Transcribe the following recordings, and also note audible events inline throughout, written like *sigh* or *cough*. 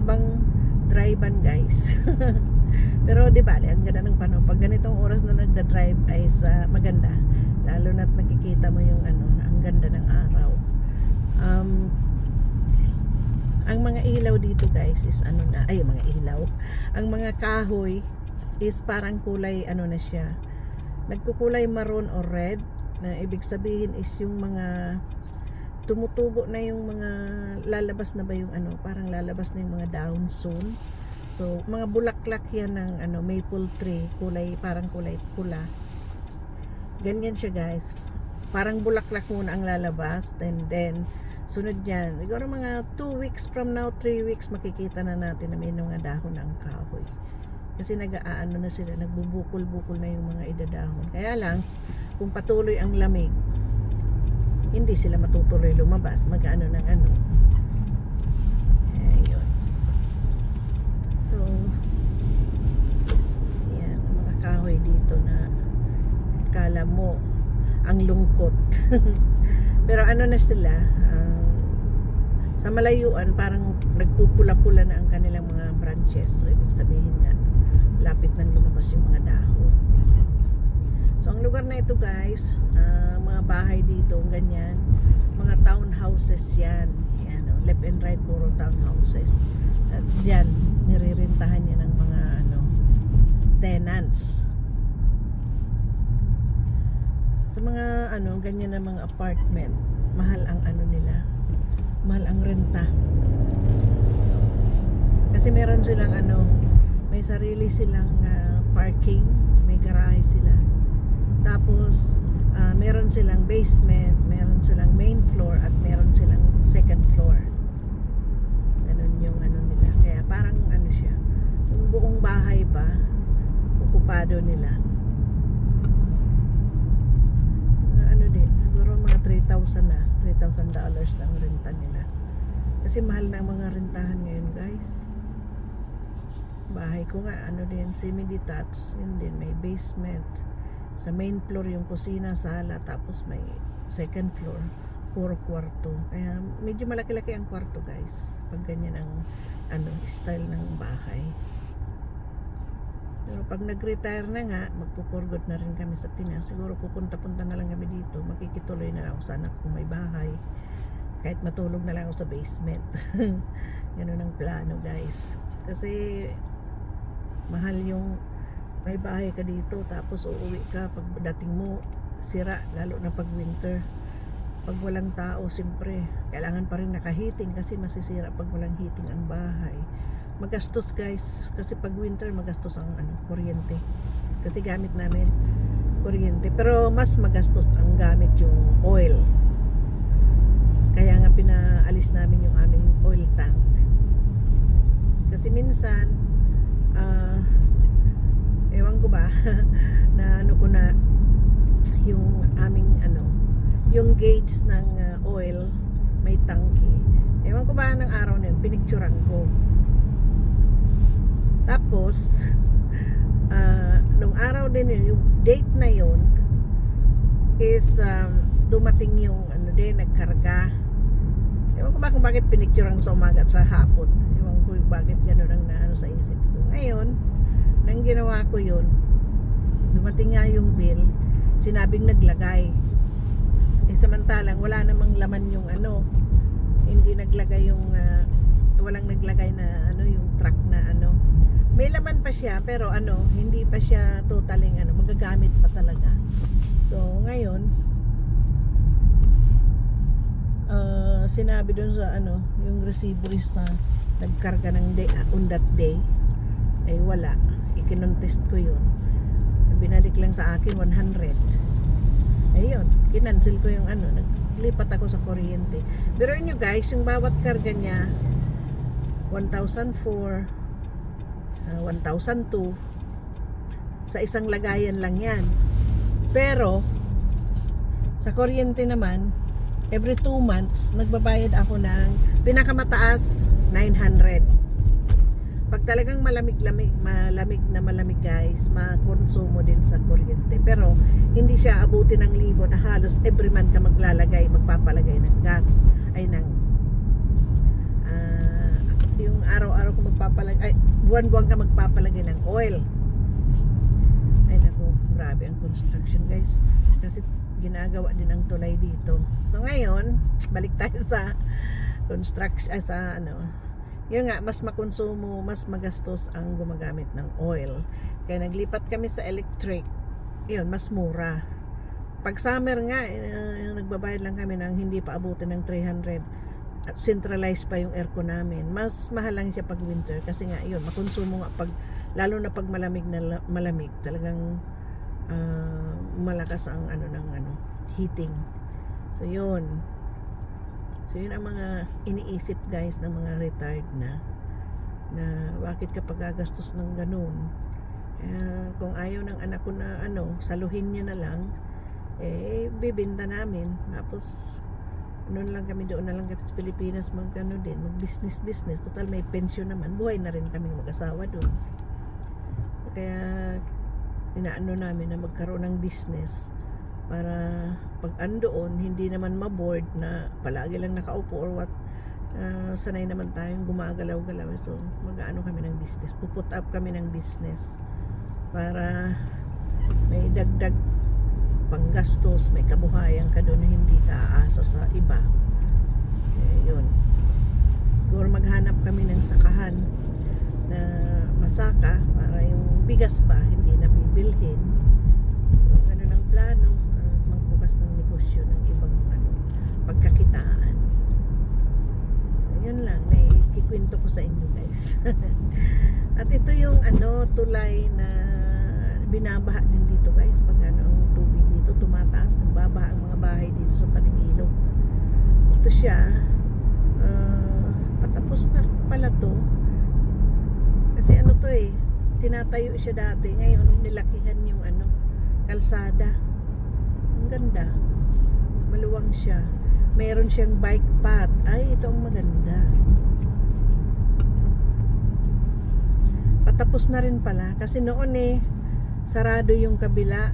mahabang drive-an guys. *laughs* Pero di ba, ang ganda ng panahon. Pag ganitong oras na nagda-drive ay sa maganda. Lalo na't nakikita mo yung ano, ang ganda ng araw. Um, ang mga ilaw dito guys is ano na, ay mga ilaw. Ang mga kahoy is parang kulay ano na siya. Nagkukulay maroon or red na ibig sabihin is yung mga tumutubo na yung mga lalabas na ba yung ano, parang lalabas na yung mga dahon soon. So, mga bulaklak yan ng ano, maple tree, kulay, parang kulay pula. Ganyan siya guys. Parang bulaklak muna ang lalabas, and then, sunod yan. Siguro mga 2 weeks from now, 3 weeks, makikita na natin na may mga dahon ng kahoy. Kasi nag-aano na sila, nagbubukol-bukol na yung mga idadahon. Kaya lang, kung patuloy ang lamig, hindi sila matutuloy lumabas, mag-ano ng ano. Ayun. So, yan, ang mga kahoy dito na kala mo ang lungkot. *laughs* Pero ano na sila, ah, sa malayuan, parang nagpupula-pula na ang kanilang mga branches. So, ibig sabihin nga, lapit nang lumabas yung mga dahon. So, ang lugar na ito guys, ah, mga bahay dito, ganyan, mga townhouses yan. yan oh, left and right, puro townhouses. At yan, niririntahan niya ng mga ano, tenants. Sa mga ano, ganyan na mga apartment, mahal ang ano nila, mahal ang renta. Kasi meron silang ano, may sarili silang ah, parking, may garahe sila. Tapos, ah, meron silang basement, meron silang main floor, at meron silang second floor. Ganun yung ano nila. Kaya parang ano siya, yung buong bahay pa, okupado nila. Ano din, siguro mga 3,000 na, 3,000 dollars lang renta nila. Kasi mahal na mga rentahan ngayon guys. Bahay ko nga, ano din, semi-detached, yun din, may basement. Sa main floor yung kusina, sala, tapos may second floor, puro kwarto. Kaya medyo malaki-laki ang kwarto guys. Pag ganyan ang ano, style ng bahay. Pero pag nag-retire na nga, magpupurgot na rin kami sa Pinas. Siguro pupunta-punta na lang kami dito. Makikituloy na lang ako sa anak kung may bahay. Kahit matulog na lang ako sa basement. *laughs* Ganun ang plano guys. Kasi mahal yung may bahay ka dito tapos uuwi ka. Pag dating mo sira lalo na pag winter. Pag walang tao siyempre kailangan pa rin nakahiting kasi masisira pag walang heating ang bahay. Magastos guys. Kasi pag winter magastos ang ano kuryente. Kasi gamit namin kuryente. Pero mas magastos ang gamit yung oil. Kaya nga pinaalis namin yung aming oil tank. Kasi minsan ah ewan ko ba *laughs* na ano ko na yung aming ano yung gauge ng ah, oil may tangke. Ewan ko ba ng araw na yun pinicturan ko. Tapos *laughs* ah, nung araw din yun yung date na yun is um, dumating yung ano din nagkarga. Ewan ko ba kung bakit pinicturan ko sa umaga at sa hapon. Ewan ko bakit gano'n ang naano sa isip ko. Ngayon nang ginawa ko yun dumating nga yung bill sinabing naglagay. Eh samantalang wala namang laman yung ano hindi naglagay yung ah, walang naglagay na ano yung truck na ano. May laman pa siya pero ano hindi pa siya totaling ano magagamit pa talaga. So ngayon ah, sinabi doon sa ano yung receiverist sa nagkarga ng day, on that day ay wala. Ikinontest ko yun. Binalik lang sa akin 100 ayun kinancel ko yung ano naglipat ako sa kuryente. Pero nyo guys yung bawat karga niya 1,004 ah, 1,002 sa isang lagayan lang yan. Pero sa kuryente naman every 2 months nagbabayad ako ng pinakamataas 900 pag talagang malamig-lamig, malamig na malamig guys, makonsumo din sa kuryente. Pero hindi siya abuti ng libo na halos every month ka maglalagay, magpapalagay ng gas, ay ng ah, yung araw-araw ko magpapalagay, ay, buwan-buwan ka magpapalagay ng oil. Ay nako, grabe ang construction guys. Kasi ginagawa din ang tulay dito. So ngayon, balik tayo sa construction, ay, sa ano, yun nga, mas makonsumo, mas magastos ang gumagamit ng oil. Kaya naglipat kami sa electric. Yun, mas mura. Pag summer nga, eh, nagbabayad lang kami ng hindi pa abutin ng 300 at centralized pa yung aircon namin. Mas mahal lang siya pag winter kasi nga yun, makonsumo nga pag lalo na pag malamig na la- malamig, talagang ah, malakas ang ano ng ano, heating. So yun. So yun ang mga iniisip guys ng mga retired na na bakit kapag gagastos ng ganun? Eh, kung ayaw ng anak ko na ano saluhin niya na lang eh bibinta namin. Tapos noon lang kami doon na lang kami sa Pilipinas mag ano din mag business business total may pension naman. Buhay na rin kami mag-asawa doon. Kaya inaano namin na magkaroon ng business para pag andoon hindi naman maboard na palagi lang nakaupo or what ah, sanay naman tayong gumagalaw-galaw. So mag-ano kami ng business puput up kami ng business para may dagdag panggastos may kabuhayan ka doon na hindi ka aasa sa iba. Eh, yun. Siguro maghanap kami ng sakahan na masaka para yung bigas ba hindi na bibilhin so ganun ang plano. uh, negosyo ng ibang ano, pagkakitaan. Yun lang na ikikwento ko sa inyo guys. *laughs* At ito yung ano tulay na binabaha din dito guys. Pag ano ang tubig dito tumataas nagbabaha ang mga bahay dito sa tabing ilog. Ito siya ah, patapos na pala to. Kasi ano to eh tinatayo siya dati. Ngayon nilakihan yung ano kalsada. Ang ganda maluwang siya. Meron siyang bike path. Ay ito ang maganda. Patapos na rin pala. Kasi noon eh sarado yung kabila.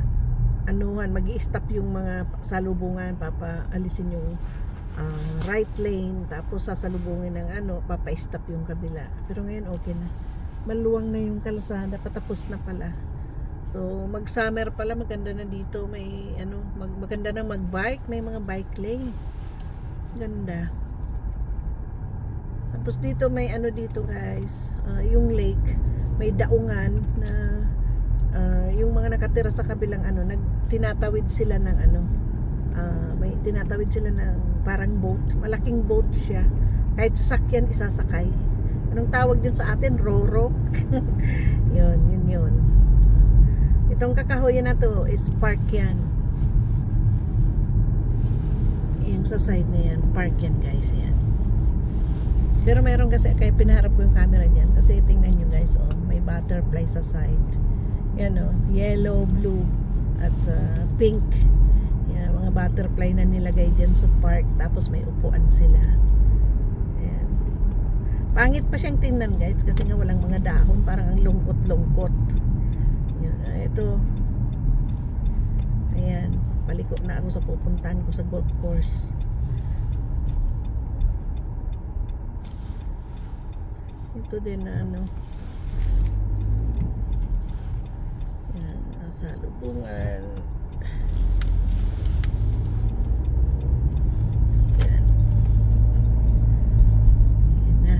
Anuhan mag stop yung mga salubungan. Papaalisin yung ah, right lane. Tapos sasalubungin ng ano papa-stop yung kabila. Pero ngayon okay na. Maluwang na yung kalsada. Patapos na pala so mag summer pala maganda na dito. May ano mag, maganda na mag bike may mga bike lane. Ganda. Tapos dito may ano dito guys ah, yung lake. May daungan na ah, yung mga nakatira sa kabilang ano nag tinatawid sila ng ano ah, may tinatawid sila ng parang boat. Malaking boat siya. Kahit sasakyan isasakay. Anong tawag dun sa atin? Roro? *laughs* Yun yun yun itong kakahoyan na to is park yan. Yung sa side na yan park yan guys yan. Pero mayroon kasi kaya pinaharap ko yung camera niyan kasi tingnan nyo guys oh may butterfly sa side. Yan oh yellow blue at uh, pink. Yan mga butterfly na nilagay dyan sa park. Tapos may upuan sila. Yan. Pangit pa siyang tingnan guys kasi nga walang mga dahon. Parang ang lungkot-lungkot yan ah, ito. Ayan paliko na ako sa pupuntahan ko sa golf course. Ito din na ano. Yan nasa lubungan yan yan na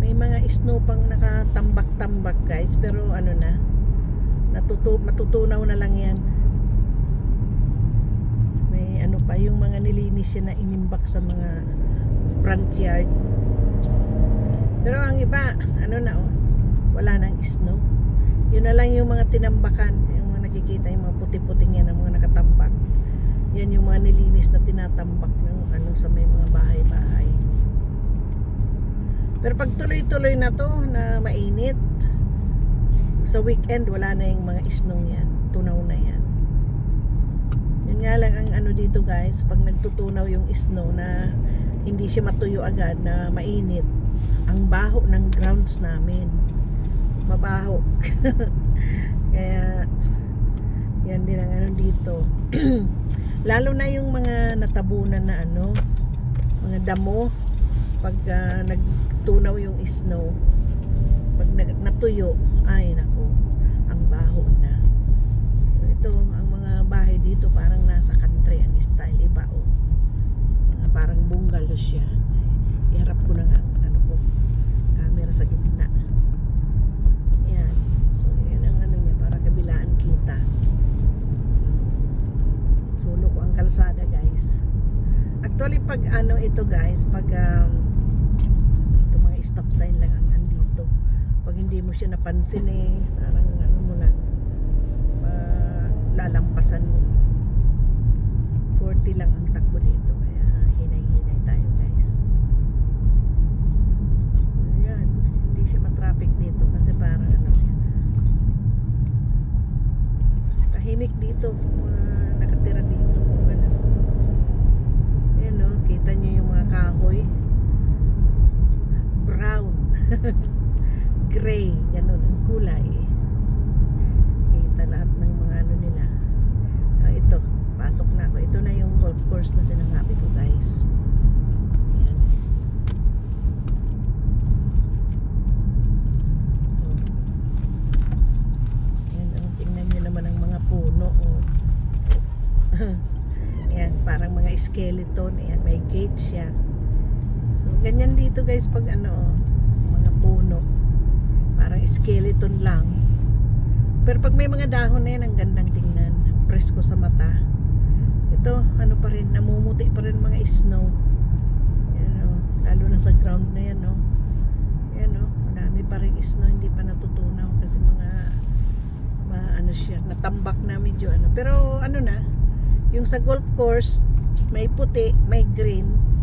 may mga snow pang nakatambak-tambak guys. Pero ano na natutu matutunaw na lang yan. May ano pa yung mga nilinis siya na inimbak sa mga front yard. Pero ang iba ano na oh wala nang snow. Yun na lang yung mga tinambakan yung mga nakikita yung mga puti-puting yan ang mga nakatambak. Yan yung mga nilinis na tinatambak ng ano sa may mga bahay-bahay pero pag tuloy-tuloy na to na mainit sa weekend wala na yung mga snow yan. Tunaw na yan. Yun nga lang ang ano dito guys pag nagtutunaw yung snow na hindi siya matuyo agad na mainit ang baho ng grounds namin. Mabaho. *laughs* Kaya Yan din ang ano dito. *clears throat* Lalo na yung mga natabunan na ano, mga damo pag ah, nagtunaw yung snow. Pag natuyo, ay nako, ang baho na. So, ito, ang mga bahay dito parang nasa country ang style iba oh. Mga parang bungalow siya. Iharap ko na nga ang ano ko, camera sa gitna. Yan. So, yan ang ano niya, para kabilaan kita. Sulo ko ang kalsada, guys. Actually, pag ano ito, guys, pag um, stop sign lang ang andito. Pag hindi mo siya napansin eh, parang ano mo lang, ah, lalampasan mo. 40 lang ang takbo dito, kaya hinay-hinay tayo, guys. Ayan, hindi siya matraffic dito kasi parang ano siya. Tahimik dito, mga nakatira dito. kung Ano. Ayan o, kita nyo yung mga kahoy. Brown. *laughs* Gray, ganun ang kulay. Kita lahat ng mga ano nila. Ah, ito, pasok na ako. Ito na yung golf course na sinasabi ko guys. Ayan. Ayan, oh, tingnan naman ang mga puno. Oh. *laughs* Ayan, parang mga skeleton. Ayan, may gate siya. Ganyan dito guys pag ano, oh, mga puno. Parang skeleton lang. Pero pag may mga dahon na yan, ang gandang tingnan. Presko sa mata. Ito, ano pa rin, namumuti pa rin mga snow. Yan oh, lalo na sa ground na yan, no. Yan oh, madami pa rin snow, hindi pa natutunaw kasi mga ma ano siya, natambak na medyo ano. Pero ano na, yung sa golf course, may puti, may green.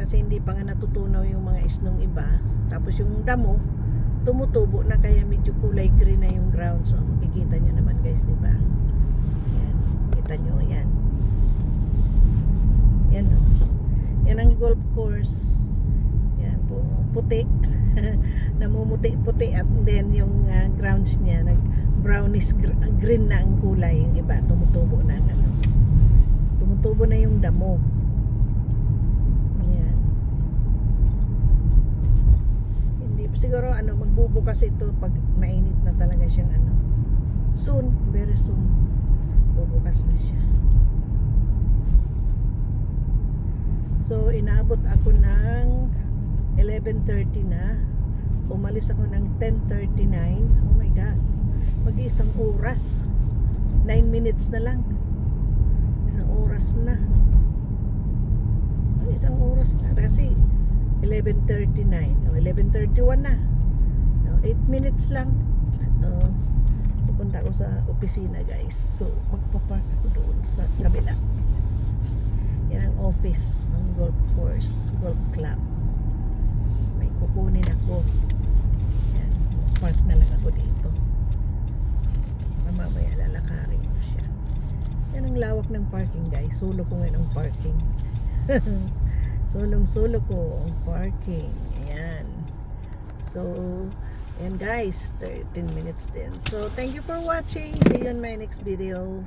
Kasi hindi pa nga natutunaw yung mga isnong iba. Tapos yung damo, tumutubo na kaya medyo kulay green na yung ground. So, makikita nyo naman guys, di ba? Yan. Kita nyo, yan. Yan o. Yan ang golf course. Yan po. Puti. *laughs* Namumuti-puti at then yung ah, grounds niya, nag brownish gr- green na ang kulay. Yung iba, tumutubo na ano. Tumutubo na yung damo. Yan. Hindi siguro ano magbubukas ito pag mainit na talaga siyang ano. Soon, very soon. Bubukas na siya. So inaabot ako ng 11:30 na. Umalis ako ng 10:39. Oh my gosh. Mag-isang oras. 9 minutes na lang. Isang oras na. Isang oras na kasi 11.39 o 11.31 na. O, 8 minutes lang. O, pupunta ako sa opisina guys. So magpapark ako doon sa kabila. Yan ang office ng golf course golf club. May kukunin ako. Yan park na lang ako dito. Mamaya lalakarin ko siya. Yan ang lawak ng parking guys. Solo ko ngayon ang parking *laughs* sulong-sulo ko ang parking. Ayan. So, ayan guys, 13 minutes din. So, thank you for watching. See you in my next video.